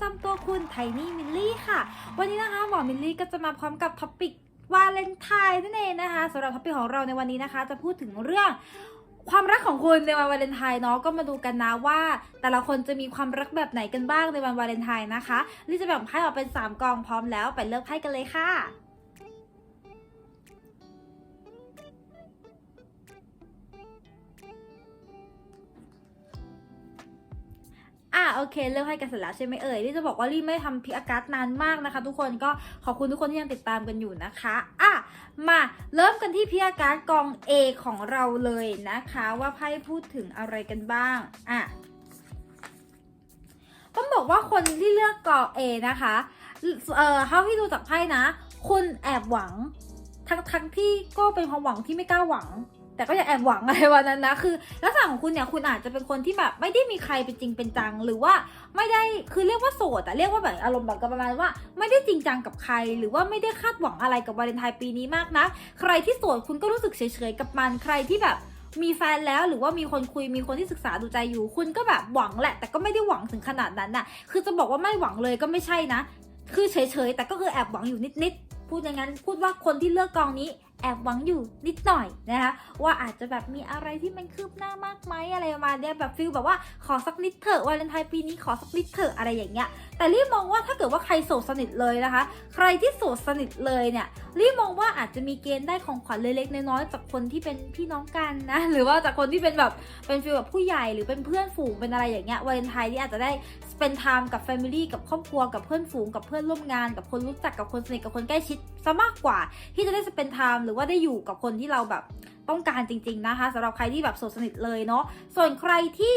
อดูประจำตัวคุณไทนี่มิลลี่ค่ะ วันนี้นะคะหมอมิลลี่ก็จะมาพร้อมกับท็อปิกวาเลนไทน์นั่นเองนะคะสำหรับท็อปิกของเราในวันนี้นะคะ จะพูดถึงเรื่องความรักของคุณในวันวาเลนไทน์เนาะก็มาดูกันนะว่า แต่ละคนจะมีความรักแบบไหนกันบ้างในวันวาเลนไทน์นะคะลี่จะแบ่งไพ่ออกเป็น 3 กองพร้อมแล้วไปเลือกไพ่กันเลยค่ะ โอเคเลือกให้กันเสร็จแล้วใช่ไหมเอ่ยลี่จะบอกว่าลี่ไม่ทำพิกอากาศนานมากนะคะ ทุกคนก็ขอบคุณทุกคนที่ยังติดตามกันอยู่นะคะอะมาเริ่มกันที่พิกอากาศกอง A ของเราเลยนะคะ ว่าไพ่พูดถึงอะไรกันบ้างอะต้องบอกว่าคนที่เลือกกอง A นะคะเอ่อเท่าที่ดูจากไพ่นะ คุณแอบหวังทั้งทั้งที่ก็เป็นความหวังที่ไม่กล้าหวัง แต่ก็อย่าแอบหวังอะไรวันนั้นนะคือลักษณะของคุณเนี่ยคุณอาจจะเป็นคนที่แบบไม่ได้มีใครเป็นจริงเป็นจัง หรือว่าไม่ได้คือเรียกว่าโสดแต่เรียกว่าแบบอารมณ์แบบประมาณว่า ไม่ได้จริงจังกับใคร หรือว่าไม่ได้คาดหวังอะไรกับวาเลนไทน์ปีนี้มากนะใครที่โสดคุณก็รู้สึกเฉยๆกับมันใครที่แบบมีแฟนแล้วหรือว่ามีคนคุยมีคนที่ศึกษาดูใจอยู่ คุณก็แบบหวังแหละ แต่ก็ไม่ได้หวังถึงขนาดนั้นน่ะ คือจะบอกว่าไม่หวังเลยก็ไม่ใช่นะ คือเฉยๆ แต่ก็คือแอบหวังอยู่นิดๆ พูดอย่างนั้น พูดว่าคนที่เลือกกองนี้ แอบหวังอยู่นิดหน่อยนะคะว่าอาจจะแบบมีอะไรที่มันคืบหน้ามากไหมอะไรมาเนี้ยแบบฟิลแบบว่าขอสักนิดเถอะวาเลนไทน์ปีนี้ขอสักนิดเถอะอะไรอย่างเงี้ยแต่รีบมองว่าถ้าเกิดว่าใครโสดสนิทเลยนะคะ ใครที่โสดสนิทเลยเนี่ยรีบมองว่าอาจจะมีเกณฑ์ได้ของขวัญเล็กๆน้อยๆจากคนที่เป็นพี่น้องกันนะหรือว่าจากคนที่เป็นแบบเป็นฟีลแบบผู้ใหญ่หรือเป็นเพื่อนฝูงเป็นอะไรอย่างเงี้ยวาเลนไทน์ที่อาจจะได้เป็นไทม์กับแฟมิลี่กับครอบครัวกับเพื่อนฝูงกับเพื่อนร่วมงาน กับคนรู้จักกับคนสนิทกับคนใกล้ชิดซะมากกว่า ที่จะได้สเปนไทม์รือว่าได้อยู่กับคนที่เราแบบต้องการจริง ๆนะคะสำหรับใครที่แบบโสดสนิทเลยเนาะส่วนใครที่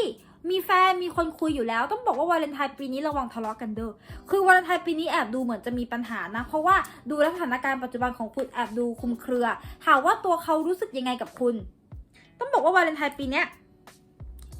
มีแฟนมีคนคุยอยู่แล้ว ต้องบอกว่าวาเลนไทน์ปีนี้ระวังทะเลาะกันเด้อคือวาเลนไทน์ปีนี้แอบดูเหมือนจะมีปัญหานะ เพราะว่าดูสถานการณ์ปัจจุบันของคุณแอบดูคุมเครือถามว่าตัวเขารู้สึกยังไงกับคุณ ต้องบอกว่าวาเลนไทน์ปีเนี้ย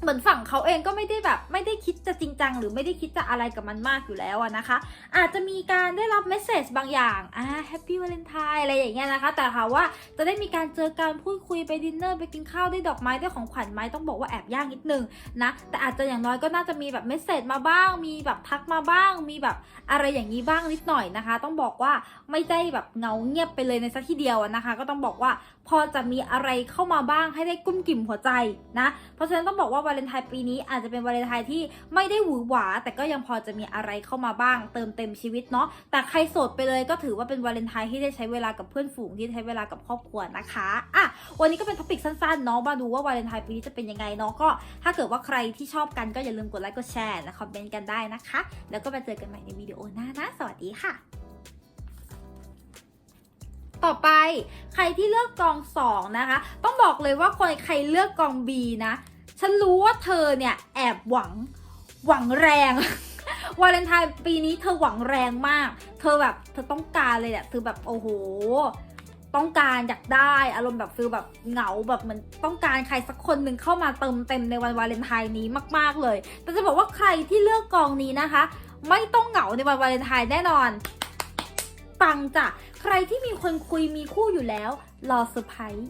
เหมือนฝั่งเขาเองก็ไม่ได้แบบไม่ได้คิดจะจริงจัง หรือไม่ได้คิดจะอะไรกับมันมากอยู่แล้วนะคะ อาจจะมีการได้รับเมสเซจบางอย่างอ่าแฮปปี้วาเลนไทน์อะไรอย่างเงี้ยนะคะ แต่ถามว่าจะได้มีการเจอการพูดคุยไปดินเนอร์ไปกินข้าวได้ดอกไม้ได้ของขวัญไหมต้องบอกว่าแอบยากนิดนึงนะแต่อาจจะอย่างน้อยก็น่าจะมีแบบเมสเซจมาบ้าง มีแบบทักมาบ้าง มีแบบอะไรอย่างนี้บ้างนิดหน่อยนะคะ ต้องบอกว่าไม่ได้แบบเงาเงียบไปเลยในสักทีเดียวนะคะ ก็ต้องบอกว่าพอจะมีอะไรเข้ามาบ้างให้ได้กุ้มกิ่มหัวใจนะ เพราะฉะนั้นต้องบอกว่าวาเลนไทน์ปีนี้อาจจะเป็นวาเลนไทน์ที่ไม่ได้หวือหวา แต่ก็ยังพอจะมีอะไรเข้ามาบ้าง เติมเต็มชีวิตเนาะแต่ใครโสดไปเลยก็ถือว่าเป็นวาเลนไทน์ที่ได้ใช้เวลากับเพื่อนฝูงที่ใช้เวลากับครอบครัวนะคะอะวันนี้ก็เป็นท็อปิกสั้นๆเนาะมาดูว่าวาเลนไทน์ปีนี้จะเป็นยังไงเนาะก็ ถ้าเกิดว่าใครที่ชอบกันก็อย่าลืมกดไลค์กดแชร์และคอมเมนต์กันได้นะคะ แล้วก็มาเจอกันใหม่ในวิดีโอหน้านะสวัสดีค่ะต่อไปใครที่เลือกกองสองนะคะ ต้องบอกเลยว่าคนใครเลือกกอง B นะ ฉันรู้ว่าเธอเนี่ยแอบหวังหวังแรง วาเลนไทน์ปีนี้เธอหวังแรงมาก เธอแบบเธอต้องการเลยแหละเธอแบบโอ้โห ต้องการอยากได้อารมณ์แบบฟิลแบบเหงาแบบเหมือนต้องการใครสักคนหนึ่งเข้ามาเติมเต็มในวันวาเลนไทน์นี้มาก ๆเลย แต่จะบอกว่าใครที่เลือกกองนี้นะคะ ไม่ต้องเหงาในวันวาเลนไทน์แน่นอนปังจ้ะ ใครที่มีคนคุยมีคู่อยู่แล้ว รอเซอร์ไพรส์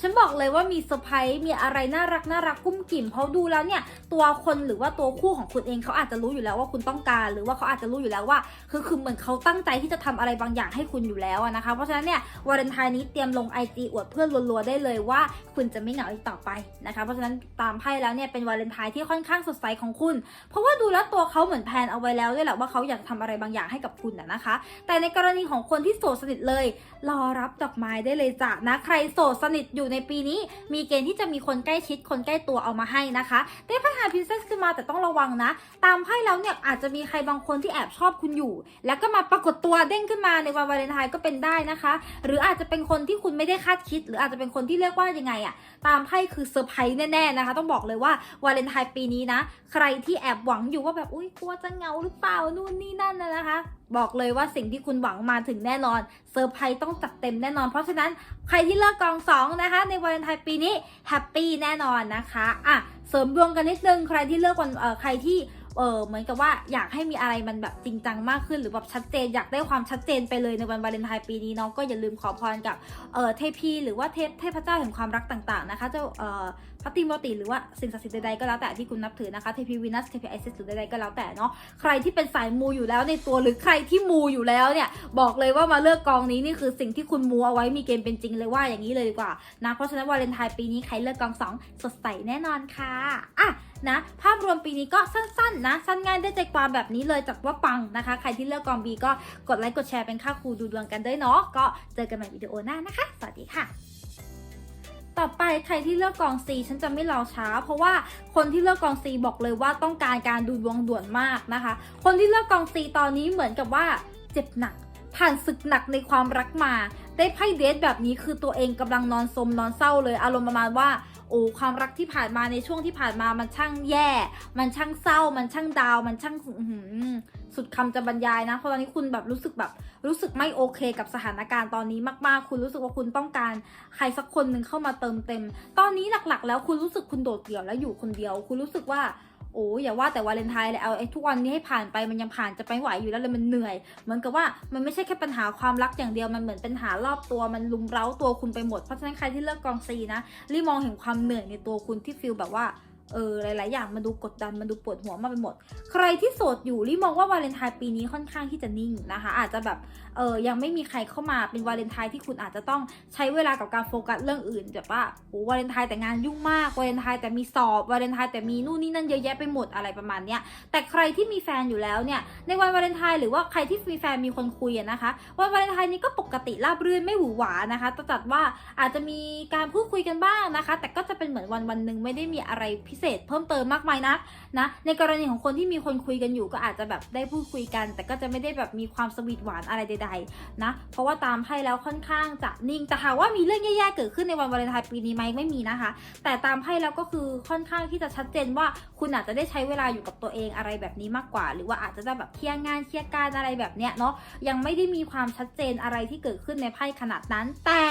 ฉันบอกเลยว่ามีเซอร์ไพรส์มีอะไรน่ารักน่ารักกุ้มกิ่มเพราะดูแล้วเนี่ยตัวคนหรือว่าตัวคู่ของคุณเองเขาอาจจะรู้อยู่แล้วว่าคุณต้องการหรือว่าเขาอาจจะรู้อยู่แล้วว่า คือคือเหมือนเขาตั้งใจที่จะทำอะไรบางอย่างให้คุณอยู่แล้วนะคะ เพราะฉะนั้นเนี่ยวาเลนไทน์นี้เตรียมลง IG อวดเพื่อนรัวๆได้เลยว่า คุณจะไม่เหงาอีกต่อไปนะคะ เพราะฉะนั้นตามไพ่แล้วเนี่ยเป็นวาเลนไทน์ที่ค่อนข้างสดใสของคุณ เพราะว่าดูแล้วตัวเขาเหมือนแพนเอาไว้แล้วด้วยแหละว่าเขาอยากทำอะไรบางอย่างให้กับคุณนะคะ แต่ในกรณีของคนที่โสดสนิทเลย รอรับดอกไม้ได้เลยจ้ะนะใครโสดสนิทอยู่ในปีนี้ มีเกณฑ์ที่จะมีคนใกล้ชิดคนใกล้ตัวเอามาให้นะคะได้พัฒนาพิเซสขึ้นมาแต่ต้องระวังนะ ตามไพ่แล้วเนี่ยอาจจะมีใครบางคนที่แอบชอบคุณอยู่ แล้วก็มาปรากฏตัวเด้งขึ้นมาในวันวาเลนไทน์ก็เป็นได้นะคะ หรืออาจจะเป็นคนที่คุณไม่ได้คาดคิด หรืออาจจะเป็นคนที่เรียกว่ายังไงอะตามไพ่คือเซอร์ไพรส์แน่ๆนะคะ ต้องบอกเลยว่าวาเลนไทน์ปีนี้นะ ใครที่แอบหวังอยู่ว่าแบบอุ้ยกลัวจะเหงาหรือเปล่านู่นนี่นั่นนะคะบอกเลยว่าสิ่งที่คุณหวังมาถึงแน่นอนเซอร์ไพรส์ต้องจัดเต็มแน่นอน เพราะฉะนั้นใครที่เลือกกองสองนะคะ ในวาเลนไทน์ปีนี้แฮปปี้แน่นอนนะคะอะเสริมดวงกันนิดนึงใครที่เลือกวันเอ่อใครที่ เออเหมือนกับว่าอยากให้มีอะไรมันแบบจริงจังมากขึ้นหรือแบบชัดเจนอยากได้ความชัดเจนไปเลยในวันวาเลนไทน์ปีนี้เนาะก็อย่าลืมขอพรกับเออเทพีหรือว่าเทพเทพเจ้าแห่งความรักต่างๆนะคะเจ้าเออพระตรีมรติหรือว่าสิ่งศักดิ์สิทธิ์ใดๆก็แล้วแต่ที่คุณนับถือนะคะเทพีวีนัสเทพีไอซิสหรือใดๆก็แล้วแต่เนาะใครที่เป็นสายมูอยู่แล้วในตัวหรือใครที่มูอยู่แล้วเนี่ยบอกเลยว่ามาเลือกกองนี้นี่คือสิ่งที่คุณมูเอาไว้มีเกณฑ์เป็นจริงเลยว่าอย่างนี้เลยดีกว่านะเพราะฉะนั้นวาเลนไทน์ปีนี้ใครเลือกกองสองสดใสแน่นอนค่ะอะนะภาพรวมปีนี้ก็สั้นๆนะสั้นง่ายได้ใจความแบบนี้เลยจากว่าปังนะคะ ใครที่เลือกกองบีก็กดไลค์กดแชร์เป็นค่าครูดูดวงกันด้วยเนาะก็เจอกันใหม่วิดีโอหน้านะคะ สวัสดีค่ะต่อไปใครที่เลือกกอง C ฉันจะไม่รอช้า เพราะว่าคนที่เลือกกอง C บอกเลยว่าต้องการการดูดวงด่วนมากนะคะ คนที่เลือกกอง C ตอนนี้เหมือนกับว่าเจ็บหนัก ผ่านศึกหนักในความรักมา ได้ไพ่เดทแบบนี้คือตัวเองกำลังนอนสมนอนเศร้าเลยอารมณ์ประมาณว่า โอ้ความรักที่ผ่านมาในช่วงที่ผ่านมามันช่างแย่ มันช่างเศร้า มันช่างดาว มันช่างหือสุดคำจะบรรยายนะ เพราะตอนนี้คุณแบบรู้สึกแบบรู้สึกไม่โอเคกับสถานการณ์ตอนนี้มากๆ คุณรู้สึกว่าคุณต้องการใครสักคนหนึ่งเข้ามาเติมเต็ม ตอนนี้หลักๆ แล้วคุณรู้สึกคุณโดดเดี่ยวและอยู่คนเดียว คุณรู้สึกว่า โอ้ยอย่าว่าแต่วาเลนไทน์เลยเอาไอ้ทุกวันนี้ให้ผ่านไปมันยังผ่านจะไปไหวอยู่แล้วเลยมันเหนื่อย เหมือนกับว่ามันไม่ใช่แค่ปัญหาความรักอย่างเดียวมันเหมือนเป็นปัญหารอบตัวมันลุมเร้าตัวคุณไปหมดเพราะฉะนั้นใครที่เลือกกองซีนะรีมองเห็นความเหนื่อยในตัวคุณที่ฟิลแบบว่า เออหลาย ๆ อย่างมันดูกดดันมันดูปวดหัวมาไปหมด ใครที่โสดอยู่รีมองว่าวาเลนไทน์ปีนี้ค่อนข้างที่จะนิ่งนะคะ อาจจะแบบเออยังไม่มีใครเข้ามาเป็นวาเลนไทน์ที่คุณอาจจะต้องใช้เวลากับการโฟกัสเรื่องอื่นแบบว่าโอ้วาเลนไทน์แต่งานยุ่งมากวาเลนไทน์แต่มีสอบวาเลนไทน์แต่มีนู่นนี่นั่นเยอะแยะไปหมดอะไรประมาณเนี้ยแต่ใครที่มีแฟนอยู่แล้วเนี่ยในวันวาเลนไทน์หรือว่าใครที่มีแฟนมีคนคุยนะคะวันวาเลนไทน์นี้ก็ปกติราบรื่นไม่หวือหวานะคะแต่จัดว่าอาจจะมีการพูดคุยกันบ้างนะคะ แต่ก็จะเป็นเหมือนวันวันหนึ่งไม่ได้มีอะไรพิเศษเพิ่มเติมมากมายนัก นะในกรณีของคนที่มีคนคุยกันอยู่ก็อาจจะแบบได้พูดคุยกัน แต่ก็จะไม่ได้แบบมีความสวีทหวานอะไรใดๆนะเพราะว่าตามไพ่แล้วค่อนข้างจะนิ่งแต่ถามว่ามีเรื่องแย่ๆเกิดขึ้นในวันวาเลนไทน์ปีนี้ไหมไม่มีนะคะ แต่ตามไพ่แล้วก็คือค่อนข้างที่จะชัดเจนว่าคุณอาจจะได้ใช้เวลาอยู่กับตัวเองอะไรแบบนี้มากกว่า หรือว่าอาจจะได้แบบเคลียร์งานเคลียร์การอะไรแบบเนี้ยเนาะยังไม่ได้มีความชัดเจนอะไรที่เกิดขึ้นในไพ่ขนาดนั้น แต่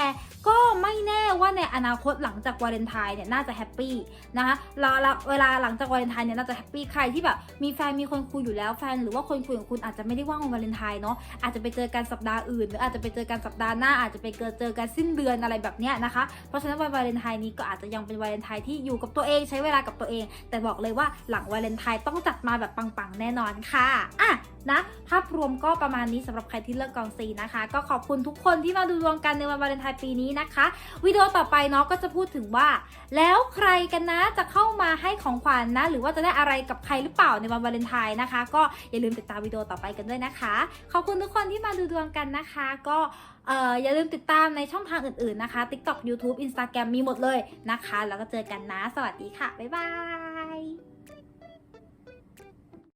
ก็ไม่แน่ว่าในอนาคตหลังจากวาเลนไทน์เนี่ยน่าจะแฮปปี้นะคะแล้วแล้วเวลาหลังจากวาเลนไทน์เนี่ยน่าจะแฮปปี้ใครที่แบบมีแฟนมีคนคุยอยู่แล้วแฟนหรือว่าคนคุยของคุณอาจจะไม่ได้ว่างวันวาเลนไทน์เนาะอาจจะไปเจอกันสัปดาห์อื่น หรืออาจจะไปเจอกันสัปดาห์หน้าอาจจะไปเจอเจอกันสิ้นเดือนอะไรแบบเนี้ยนะคะ เพราะฉะนั้นวันวาเลนไทน์นี้ก็อาจจะยังเป็นวาเลนไทน์ที่อยู่กับตัวเองใช้เวลากับตัวเอง แต่บอกเลยว่าหลังวาเลนไทน์ต้องจัดมาแบบปังๆแน่นอนค่ะอะนะภาพรวมก็ประมาณนี้สำหรับใครที่เลือกกองซีนะคะ ก็ขอบคุณทุกคนที่มาดูดวงกันในวันวาเลนไทน์ปีนี้นะคะ วิดีโอต่อไปเนาะก็จะพูดถึงว่า แล้วใครกันนะจะเข้ามาให้ของขวัญนะหรือว่าจะได้อะไรกับใครหรือเปล่าในวันวาเลนไทน์นะคะ ก็อย่าลืมติดตามวิดีโอต่อไปกันด้วยนะคะ ขอบคุณทุกคนที่มาดูดวงกันนะคะ ก็เอ่ออย่าลืมติดตามในช่องทางอื่นๆนะคะ TikTok YouTube Instagram มีหมดเลยนะคะ แล้วก็เจอกันนะ สวัสดีค่ะ บ๊ายบาย